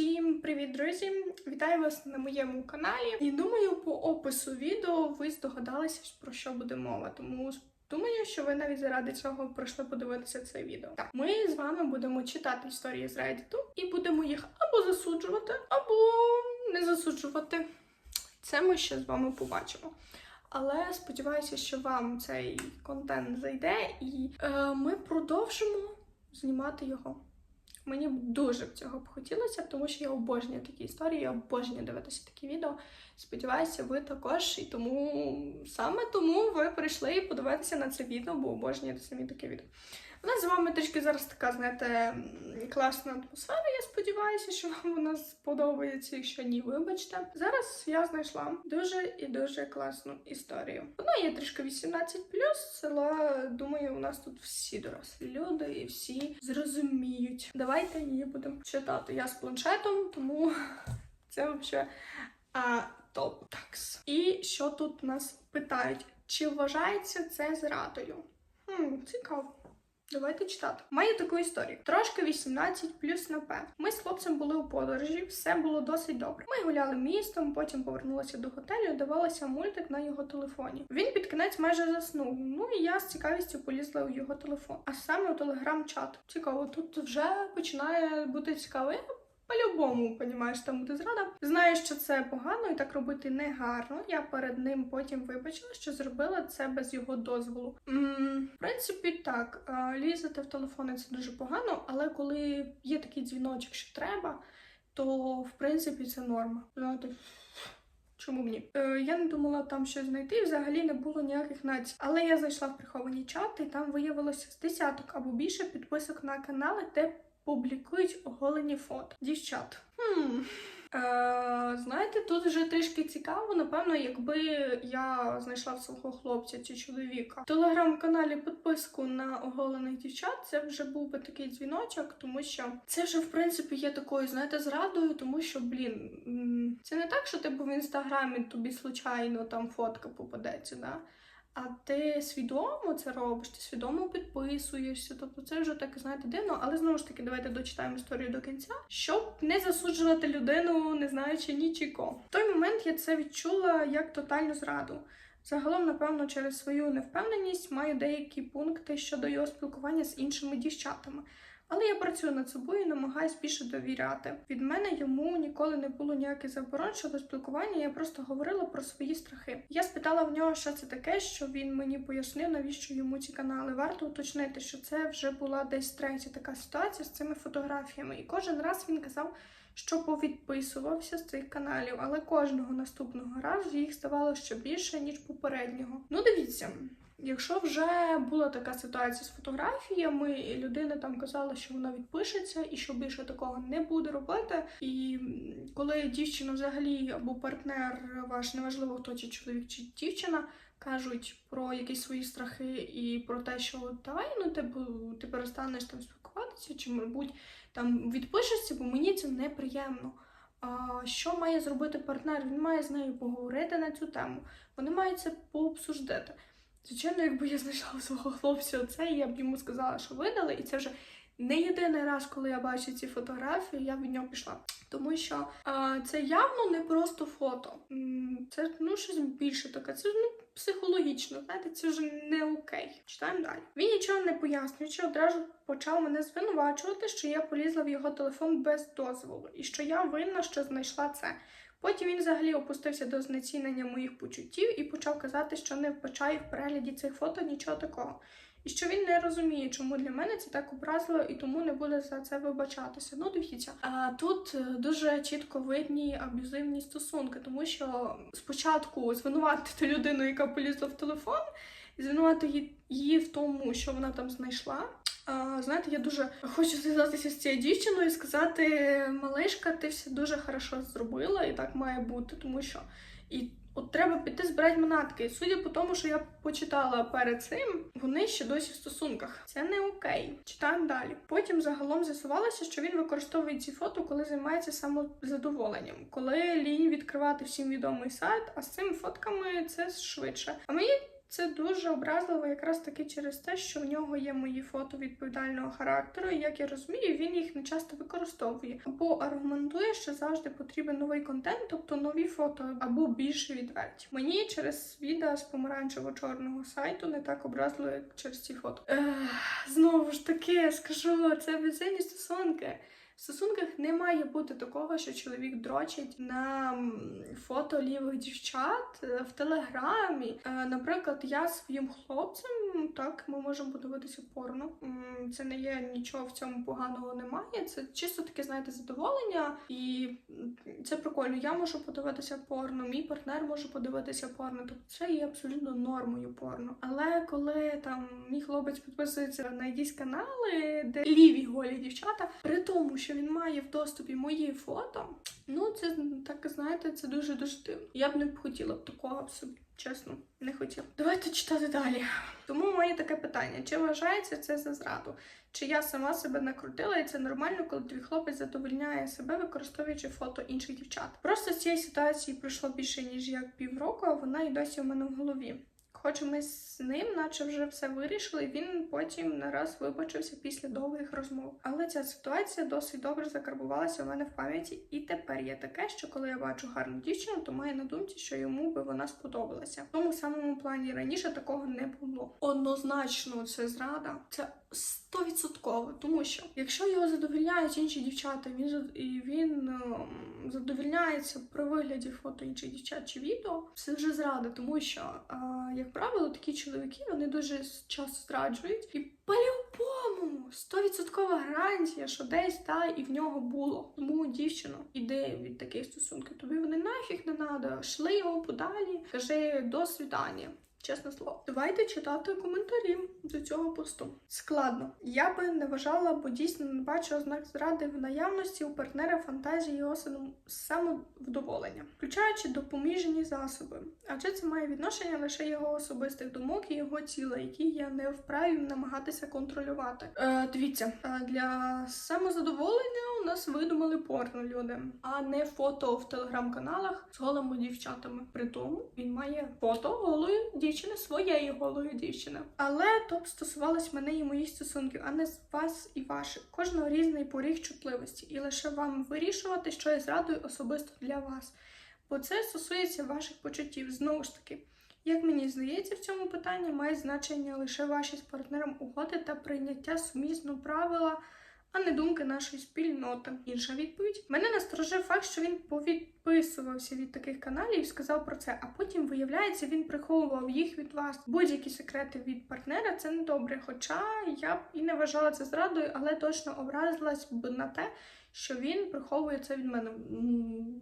Всім привіт, друзі! Вітаю вас на моєму каналі. І думаю, по опису відео ви здогадалися, про що буде мова. Тому думаю, що ви навіть заради цього пройшли подивитися це відео. Так, ми з вами будемо читати історії з Reddit і будемо їх або засуджувати, або не засуджувати. Це ми ще з вами побачимо. Але сподіваюся, що вам цей контент зайде, і е, ми продовжимо знімати його. Мені дуже б цього б хотілося, тому що я обожнюю такі історії, я обожнюю дивитися такі відео. Сподіваюся, ви також. І тому саме тому ви прийшли подивитися на це відео, бо обожнюєте самі таке відео. У нас з вами трішки зараз така, знаєте, класна атмосфера. Я сподіваюся, що вам вона сподобається. Якщо ні, вибачте. Зараз я знайшла дуже і дуже класну історію. Вона є трішки 18+, але думаю, у нас тут всі дорослі люди і всі зрозуміють. Давайте її будемо читати. Я з планшетом, тому це взагалі топ. Такс. І що тут нас питають? Чи вважається це зрадою? Хм, цікаво. Давайте читати. Маю таку історію. Трошки 18 плюс на П. Ми з хлопцем були у подорожі, все було досить добре. Ми гуляли містом, потім повернулися до готелю, дивилися мультик на його телефоні. Він під кінець майже заснув. Ну і я з цікавістю полізла у його телефон, а саме у телеграм-чат. Цікаво, тут вже починає бути цікаво. По-любому, понімаєш, там буде зрада. Знаю, що це погано і так робити не гарно. Я перед ним потім вибачила, що зробила це без його дозволу. м в принципі, так, лізати в телефони це дуже погано, але коли є такий дзвіночок, що треба, то в принципі це норма. Знаєте, Чому б ні? Е, я не думала там щось знайти, взагалі не було ніяких націй. Але я зайшла в приховані чати, і там виявилося з десяток або більше підписок на канали, де публікують оголені фото. Дівчат. Хм. Е, знаєте, тут вже трішки цікаво. Напевно, якби я знайшла свого хлопця чи чоловіка в телеграм-каналі підписку на оголених дівчат, це вже був би такий дзвіночок, тому що це вже в принципі є такою, знаєте, зрадою, тому що, блін, це не так, що типу в інстаграмі тобі случайно там фотка попадеться, да? А ти свідомо це робиш, ти свідомо підписуєшся. Тобто це вже так, знаєте, дивно, але знову ж таки, давайте дочитаємо історію до кінця, щоб не засуджувати людину, не знаючи нічого. В той момент я це відчула як тотальну зраду. Загалом, напевно, через свою невпевненість маю деякі пункти щодо його спілкування з іншими дівчатами. Але я працюю над собою і намагаюсь більше довіряти. Від мене йому ніколи не було ніяких заборон щодо спілкування. Я просто говорила про свої страхи. Я спитала в нього, що це таке, що він мені пояснив, навіщо йому ці канали. Варто уточнити, що це вже була десь третя така ситуація з цими фотографіями. І кожен раз він казав, що повідписувався з цих каналів, але кожного наступного разу їх ставало ще більше ніж попереднього. Ну, дивіться. Якщо вже була така ситуація з фотографіями, і людина там казала, що вона відпишеться і що більше такого не буде робити. І коли дівчина взагалі або партнер ваш, неважливо хто чи чоловік чи дівчина, кажуть про якісь свої страхи і про те, що давай ну типу, ти перестанеш там спілкуватися, чи мабуть там відпишешся, бо мені це неприємно. А що має зробити партнер? Він має з нею поговорити на цю тему. Вони мають це пообсуждати. Звичайно, якби я знайшла свого хлопця це, я б йому сказала, що видали, і це вже не єдиний раз, коли я бачу ці фотографії, я від нього пішла. Тому що а, це явно не просто фото. Це ну щось більше таке. Це ну психологічно, знаєте, це вже не окей. Читаємо далі. Він нічого не пояснюючи, одразу почав мене звинувачувати, що я полізла в його телефон без дозволу, і що я винна, що знайшла це. Потім він взагалі опустився до знецінення моїх почуттів і почав казати, що не вбачає в перегляді цих фото нічого такого. І що він не розуміє, чому для мене це так образливо і тому не буде за це вибачатися. Ну, дивіться, а тут е, дуже чітко видні аб'юзивні стосунки, тому що спочатку звинуватити людину, яка полізла в телефон, і звинувати її- її в тому, що вона там знайшла. Знаєте, я дуже хочу зв'язатися з цією дівчиною і сказати: малишка, ти все дуже хорошо зробила, і так має бути, тому що і от треба піти збирати манатки. Судя по тому, що я почитала перед цим, вони ще досі в стосунках. Це не окей. Читаємо далі. Потім загалом з'ясувалося, що він використовує ці фото, коли займається самозадоволенням, коли лінь відкривати всім відомий сайт, а з цими фотками це швидше. А мені Це дуже образливо якраз таки через те, що в нього є мої фото відповідального характеру, і як я розумію, він їх не часто використовує. Або аргументує, що завжди потрібен новий контент, тобто нові фото, або більше відверті. Мені через відео з помаранчево-чорного сайту не так образливо, як через ці фото. Ех, знову ж таки, я скажу, це безцінні стосунки. В стосунках не має бути такого, що чоловік дрочить на фото лівих дівчат е, в телеграмі. Е, Наприклад, я своїм хлопцем, так, ми можемо подивитися порно. Це не є нічого в цьому поганого немає. Це чисто таке, знаєте, задоволення, і це прикольно. Я можу подивитися порно, мій партнер може подивитися порно. Тобто це є абсолютно нормою порно. Але коли там мій хлопець підписується на якісь канали, де ліві голі дівчата, при тому, що він має в доступі мої фото, ну це так знаєте, це дуже дуже дивно. Я б не хотіла б такого б собі. Чесно, не хотів. Давайте читати далі. Тому моє таке питання: чи вважається це за зраду? Чи я сама себе накрутила, і це нормально, коли твій хлопець задовольняє себе, використовуючи фото інших дівчат? Просто з цієї ситуації пройшло більше ніж як півроку, а вона і досі в мене в голові. Хоч ми з ним, наче вже все вирішили, він потім не раз вибачився після довгих розмов. Але ця ситуація досить добре закарбувалася у мене в пам'яті, і тепер є таке, що коли я бачу гарну дівчину, то маю на думці, що йому би вона сподобалася. В тому самому плані раніше такого не було. Однозначно, це зрада. Це стовідсотково, тому що якщо його задовільняють інші дівчата, він і він ем, задовільняється при вигляді фото інших дівчат чи відео, це вже зрада, тому що, е, як правило, такі чоловіки вони дуже часто зраджують і по-любому 100% гарантія, що десь та і в нього було. Тому дівчино, іди від таких стосунків. Тобі вони нафіг не треба. Шли його подалі, кажи до свідання. Чесне слово, давайте читати коментарі до цього посту. Складно. Я би не вважала, бо дійсно не бачу ознак зради в наявності у партнера фантазії і самовдоволення, включаючи допоміжні засоби. Адже це має відношення лише його особистих думок і його тіла, які я не вправі намагатися контролювати. Е, дивіться, е, для самозадоволення у нас видумали порно люди, а не фото в телеграм-каналах з голими дівчатами. При тому він має фото голої дівчини, своєї голої дівчини. Але то б стосувалось мене і моїх стосунків, а не з вас і ваших. Кожного різний поріг чутливості, і лише вам вирішувати, що є зрадою особисто для вас. Бо це стосується ваших почуттів. Знову ж таки, як мені здається, в цьому питанні має значення лише ваші з партнером угоди та прийняття сумісно правила, а не думки нашої спільноти. Інша відповідь. Мене насторожив факт, що він повідписувався від таких каналів сказав про це, а потім, виявляється, він приховував їх від вас. Будь-які секрети від партнера це не добре. Хоча я б і не вважала це зрадою, але точно образилась б на те, що він приховує це від мене.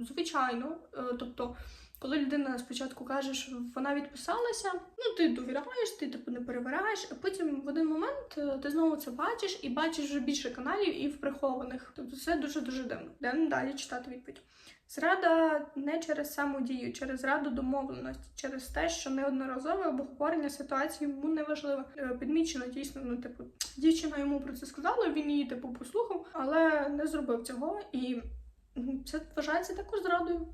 Звичайно, Е, тобто. Коли людина спочатку каже, що вона відписалася, ну ти довіряєш, ти типу не перевираєш, а потім в один момент е, ти знову це бачиш і бачиш вже більше каналів і в прихованих. Тобто це дуже дуже дивно. Йдемо далі читати відповідь. Зрада не через саму дію, через зраду домовленості, через те, що неодноразове обговорення ситуації йому не важливо. Е, Підмічено дійсно, ну типу, дівчина йому про це сказала, він її типу послухав, але не зробив цього, і це вважається також зрадою.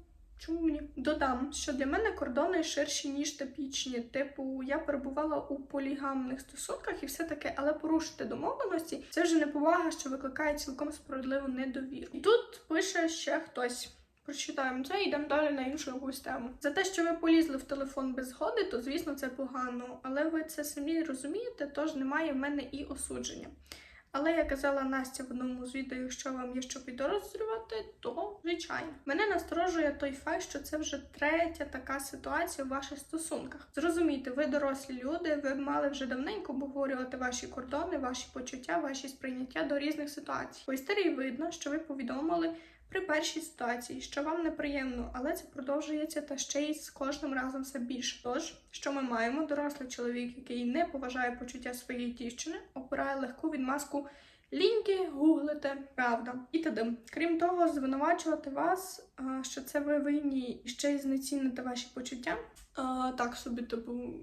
Чому мені? Додам, що для мене кордони ширші, ніж типічні. Типу, я перебувала у полігамних стосунках і все таке, але порушити домовленості це вже неповага, що викликає цілком справедливу недовіру. Тут пише ще хтось. Прочитаємо це і йдемо далі на іншу якусь тему. За те, що ви полізли в телефон без згоди, то звісно це погано. Але ви це самі розумієте, тож немає в мене і осудження. Але я казала Настя в одному з відео, якщо вам є що підозрювати, то звичайно. Мене насторожує той факт, що це вже третя така ситуація в ваших стосунках. Зрозумійте, ви дорослі люди, ви мали вже давненько обговорювати ваші кордони, ваші почуття, ваші сприйняття до різних ситуацій. По історії видно, що ви повідомили. При першій ситуації, що вам неприємно, але це продовжується та ще й з кожним разом все більше. Тож, що ми маємо? Дорослий чоловік, який не поважає почуття своєї дівчини, обирає легку відмазку ліньки, гуглите, правда і т.д. Крім того, звинувачувати вас, що це ви винні і ще й знеціните ваші почуття. А, Так собі, типу,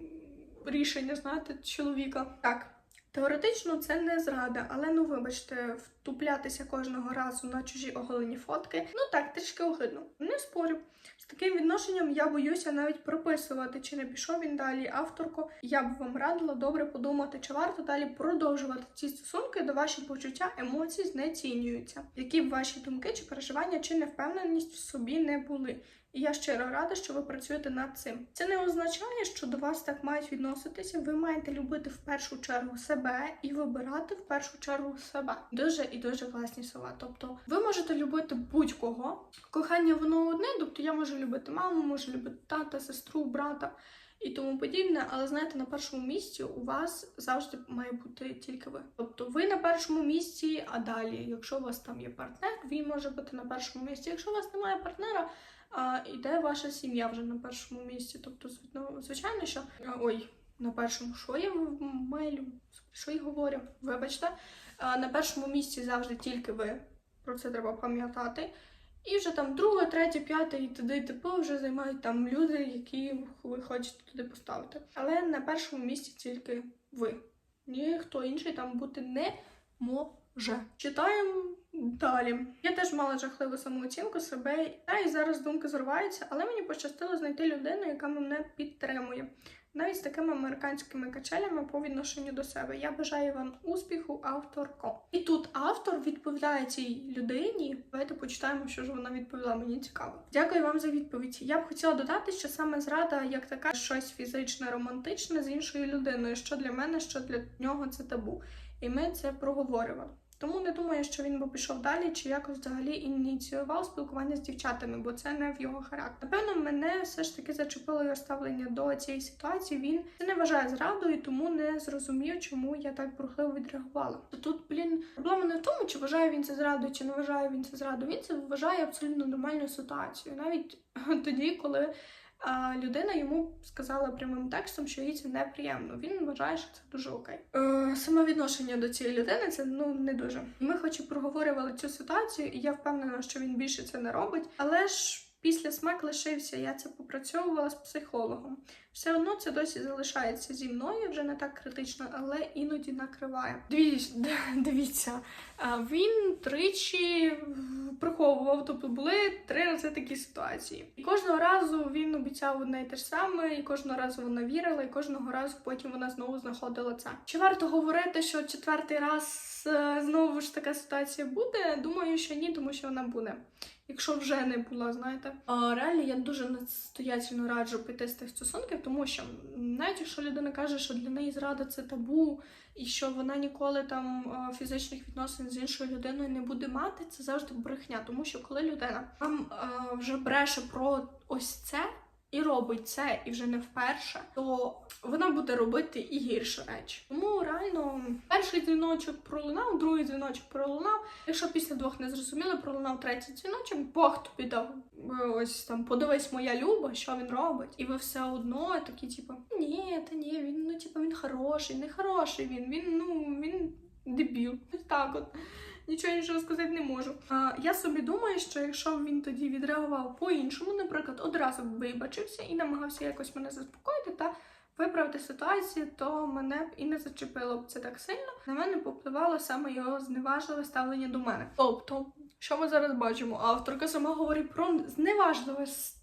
рішення, знаєте, чоловіка. Так. Теоретично це не зрада, але ну вибачте, втуплятися кожного разу на чужі оголені фотки. Ну так, трішки огидно. Не спорю. З таким відношенням я боюся навіть прописувати, чи не пішов він далі авторко. Я б вам радила добре подумати, чи варто далі продовжувати ці стосунки, де ваші почуття, емоції знецінюються, які б ваші думки чи переживання чи невпевненість в собі не були. І я щиро рада, що ви працюєте над цим. Це не означає, що до вас так мають відноситися. Ви маєте любити в першу чергу себе і вибирати в першу чергу себе. Дуже і дуже класні слова. Тобто, ви можете любити будь-кого. Кохання воно одне, тобто я можу любити маму, можу любити тата, сестру, брата. І тому подібне, але знаєте, на першому місці у вас завжди має бути тільки ви. Тобто ви на першому місці, а далі, якщо у вас там є партнер, він може бути на першому місці. Якщо у вас немає партнера, іде ваша сім'я вже на першому місці. Тобто, звичайно, що ой, на першому, що я в- мелю, що я говорю, вибачте, на першому місці завжди тільки ви. Про це треба пам'ятати. І вже там друге, третє, п'яте і т.д. і т.п. вже займають там люди, які ви хочете туди поставити. Але на першому місці тільки ви. Ніхто інший там бути не може. Читаємо далі. Я теж мала жахливу самооцінку себе, та і зараз думки зриваються, але мені пощастило знайти людину, яка мене підтримує. Навіть з такими американськими качелями по відношенню до себе. Я бажаю вам успіху, авторко. І тут автор відповідає цій людині. Давайте почитаємо, що ж вона відповіла. Мені цікаво. Дякую вам за відповідь. Я б хотіла додати, що саме зрада, як така, щось фізичне, романтичне з іншою людиною, що для мене, що для нього це табу. І ми це проговорювали. Тому не думаю, що він би пішов далі чи якось взагалі ініціював спілкування з дівчатами, бо це не в його характері. Напевно, мене все ж таки зачепило його ставлення до цієї ситуації. Він це не вважає зрадою, тому не зрозумів, чому я так бурхливо відреагувала. Тут, блін, проблема не в тому, чи вважає він це зрадою, чи не вважає він це зрадою. Він це вважає абсолютно нормальною ситуацією, навіть тоді, коли. А людина йому сказала прямим текстом, що їй це неприємно. Він вважає, що це дуже окей. Е, саме відношення до цієї людини це ну не дуже. Ми хоч і проговорювали цю ситуацію, і я впевнена, що він більше це не робить. Але ж після смак лишився. Я це попрацьовувала з психологом. Все одно це досі залишається зі мною, вже не так критично, але іноді накриває. Дивіться, дивіться, він тричі приховував, тобто були три рази такі ситуації. І кожного разу він обіцяв одне й те ж саме, і кожного разу вона вірила, і кожного разу потім вона знову знаходила це. Чи варто говорити, що четвертий раз е, знову ж така ситуація буде? Думаю, що ні, тому що вона буде. Якщо вже не була, знаєте. А реально я дуже настоятельно раджу піти з тих стосунків, тому що навіть якщо людина каже, що для неї зрада це табу, і що вона ніколи там фізичних відносин з іншою людиною не буде мати, це завжди брехня. Тому що коли людина вам вже бреше про ось це. І робить це і вже не вперше, то вона буде робити і гірше речі. Тому реально перший дзвіночок пролунав, другий дзвіночок пролунав. Якщо після двох не зрозуміли, пролунав третій дзвіночок, Бог тобі дав е, ось там подивись, моя люба, що він робить, і ви все одно такі, типу, ні, та ні, він ну типу він хороший, не хороший він. Він ну він дебіл. Так от. Нічого іншого сказати не можу. А, я собі думаю, що якщо б він тоді відреагував по-іншому, наприклад, одразу вибачився і намагався якось мене заспокоїти та виправити ситуацію, то мене б і не зачепило б це так сильно. На мене попливало саме його зневажливе ставлення до мене. Тобто, що ми зараз бачимо? Авторка сама говорить про зневажливе ставлення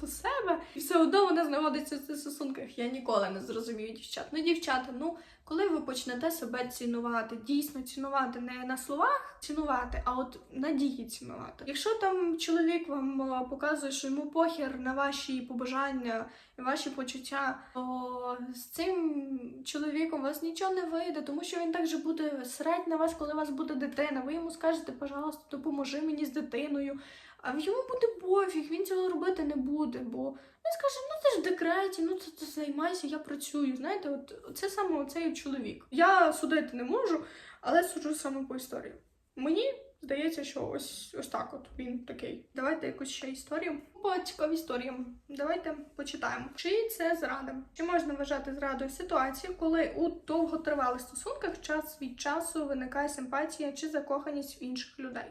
до себе, і все одно вона знаходиться в цих стосунках. Я ніколи не зрозумію дівчат. Ну, дівчата, ну коли ви почнете себе цінувати, дійсно цінувати не на словах цінувати, а от на дії цінувати. Якщо там чоловік вам е, показує, що йому похер на ваші побажання і ваші почуття, то з цим чоловіком у вас нічого не вийде, тому що він також буде срать на вас, коли у вас буде дитина. Ви йому скажете, пожалуйста, допоможи мені з дитиною. А йому буде пофіг, він цього робити не буде, бо він скаже, ну ти ж в декреті, ну це ти займайся, я працюю. Знаєте, от це саме оцей чоловік. Я судити не можу, але суджу саме по історії. Мені здається, що ось ось так. От він такий. Давайте якусь ще історію. По цікаві історії. Давайте почитаємо. Чи це зрада? Чи можна вважати зрадою ситуацію, коли у довготривалих стосунках час від часу виникає симпатія чи закоханість в інших людей?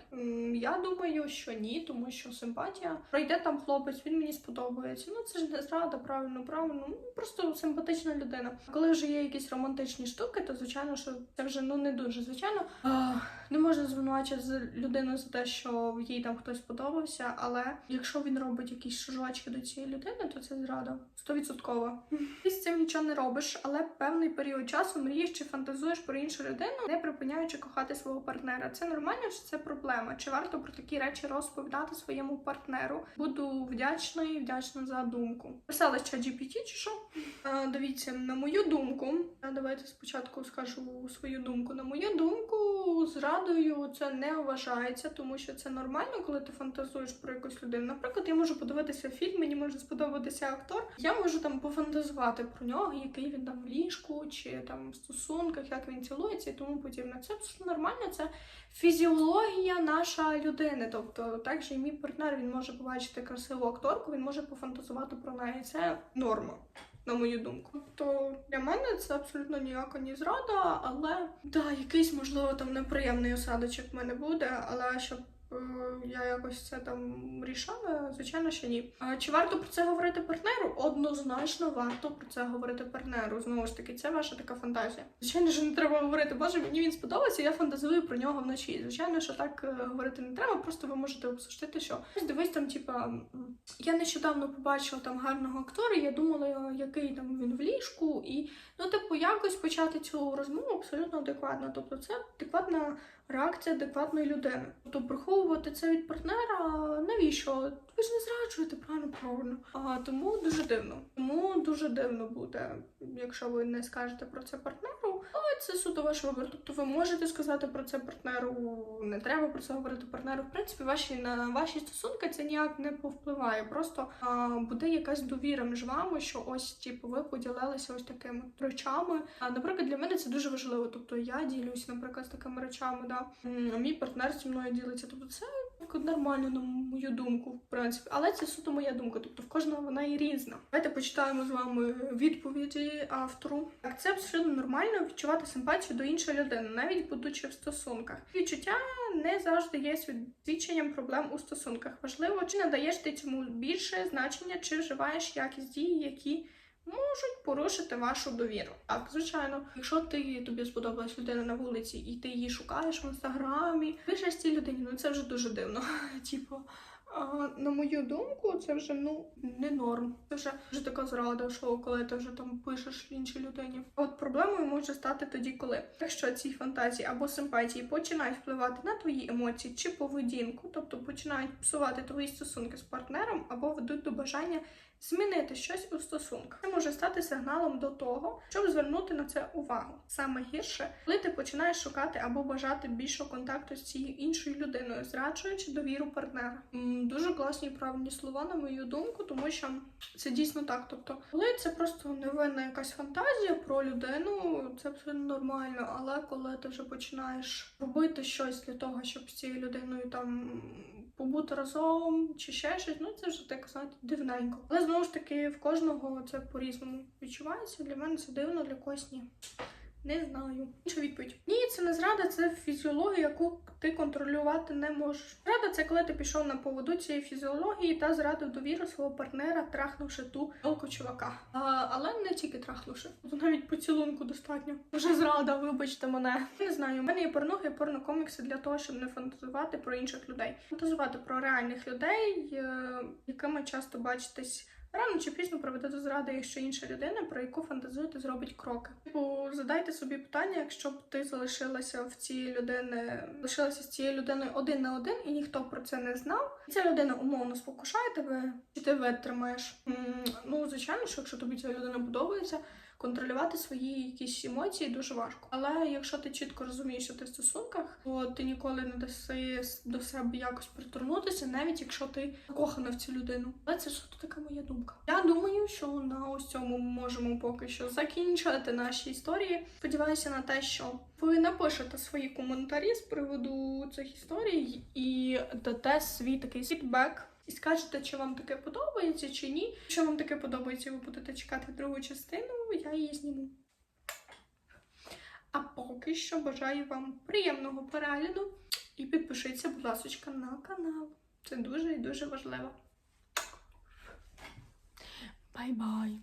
Я думаю, що ні, тому що симпатія пройде там хлопець, він мені сподобається. Ну це ж не зрада, правильно, правильно. Ну просто симпатична людина. Коли вже є якісь романтичні штуки, то звичайно, що це вже ну не дуже звичайно. Не можна звинувачувати людину за те, що їй там хтось подобався, але якщо він робить якісь шажочки до цієї людини, то це зрада. Стовідсотково. Ти з цим нічого не робиш, але певний період часу мрієш чи фантазуєш про іншу людину, не припиняючи кохати свого партнера. Це нормально чи це проблема? Чи варто про такі речі розповідати своєму партнеру? Буду вдячна і вдячна за думку. Писала ще GPT чи що? Дивіться, на мою думку, давайте спочатку скажу свою думку. На мою думку, зрадою це не вважається, тому що це нормально, коли ти фантазуєш про якусь людину. Наприклад, я можу подивитися фільм, мені може сподобатися актор. Я можу там пофантазувати про нього, який він там в ліжку, чи там в стосунках, як він цілується і тому подібне. Це абсолютно нормально. Це фізіологія наша людини. Тобто, так же і мій партнер він може побачити красиву акторку, він може пофантазувати про неї. Це норма. На мою думку, то для мене це абсолютно ніяка не зрада, але да, якийсь можливо там неприємний осадочок в мене буде, але щоб я якось це там рішала, звичайно, що ні. Чи варто про це говорити партнеру? Однозначно варто про це говорити партнеру. Знову ж таки, це ваша така фантазія. Звичайно, що не треба говорити, боже, мені він сподобався, я фантазую про нього вночі. Звичайно, що так е, говорити не треба, просто ви можете обсуждати, що дивись там, типа, я нещодавно побачила там гарного актора, я думала, який там він в ліжку, і ну, типу, якось почати цю розмову абсолютно адекватно. Тобто, це адекватна реакція адекватної людини. Тобто приховувати це від партнера, навіщо? Ви ж не зраджуєте правильно правильно. А тому дуже дивно. Тому дуже дивно буде, якщо ви не скажете про це партнеру. Але це суто ваш вибір. Тобто ви можете сказати про це партнеру, не треба про це говорити партнеру. В принципі, ваші на ваші стосунки це ніяк не повпливає. Просто а, буде якась довіра між вами, що ось типу ви поділилися ось такими речами. А наприклад, для мене це дуже важливо. Тобто я ділюсь, наприклад, з такими речами. Да. Мій партнер зі мною ділиться. Тобто це нормально, на мою думку, в принципі. Але це суто моя думка. Тобто в кожного вона і різна. Давайте почитаємо з вами відповіді автору. Так, це абсолютно нормально відчувати симпатію до іншої людини, навіть будучи в стосунках. Відчуття не завжди є свідченням проблем у стосунках. Важливо, чи надаєш ти цьому більше значення, чи вживаєш якісь дії, які можуть порушити вашу довіру. Так, звичайно, якщо ти тобі сподобалась людина на вулиці, і ти її шукаєш в інстаграмі, пишеш цій людині, ну це вже дуже дивно. Типу. На мою думку, це вже ну не норм. Це вже вже така зрада, що коли ти вже там пишеш іншій людині. От проблемою може стати тоді, коли якщо ці фантазії або симпатії починають впливати на твої емоції чи поведінку, тобто починають псувати твої стосунки з партнером або ведуть до бажання змінити щось у стосунках. Це може стати сигналом до того, щоб звернути на це увагу. Саме гірше, коли ти починаєш шукати або бажати більшого контакту з цією іншою людиною, зраджуючи довіру партнера. Дуже класні правильні слова, на мою думку, тому що це дійсно так. Тобто, коли це просто невинна якась фантазія про людину, це абсолютно нормально. Але коли ти вже починаєш робити щось для того, щоб з цією людиною там побути разом чи ще щось, ну це вже так знаєте, дивненько. Але знову ж таки, в кожного це по-різному відчувається. Для мене це дивно, для когось ні. Не знаю. Інша відповідь. Ні, це не зрада, це фізіологія, яку ти контролювати не можеш. Зрада це коли ти пішов на поводу цієї фізіології та зрадив довіру свого партнера, трахнувши ту толку чувака. А, але не тільки трахнувши. Тут навіть поцілунку достатньо. Вже зрада, вибачте мене. Не знаю. У мене є порнухи, порнокомікси для того, щоб не фантазувати про інших людей. Фантазувати про реальних людей, е, якими часто бачитесь. Рано чи пізно проведе до зради, якщо інша людина, про яку фантазуєте, зробить кроки. Типу, задайте собі питання, якщо б ти залишилася в цієї людини, лишилася з цією людиною один на один, і ніхто про це не знав. І ця людина умовно спокушає тебе, чи ти витримаєш. Ну, звичайно, що якщо тобі ця людина подобається, контролювати свої якісь емоції дуже важко. Але якщо ти чітко розумієш, що ти в стосунках, то ти ніколи не даси до себе якось приторкнутися, навіть якщо ти закохана в цю людину. Але це суто така моя думка. Я думаю, що на ось цьому ми можемо поки що закінчувати наші історії. Сподіваюся на те, що ви напишете свої коментарі з приводу цих історій і дате свій такий фідбек. І скажете, чи вам таке подобається, чи ні. Якщо вам таке подобається, ви будете чекати другу частину, я її зніму. А поки що бажаю вам приємного перегляду і підпишіться, будь ласка, на канал. Це дуже і дуже важливо. Бай-бай!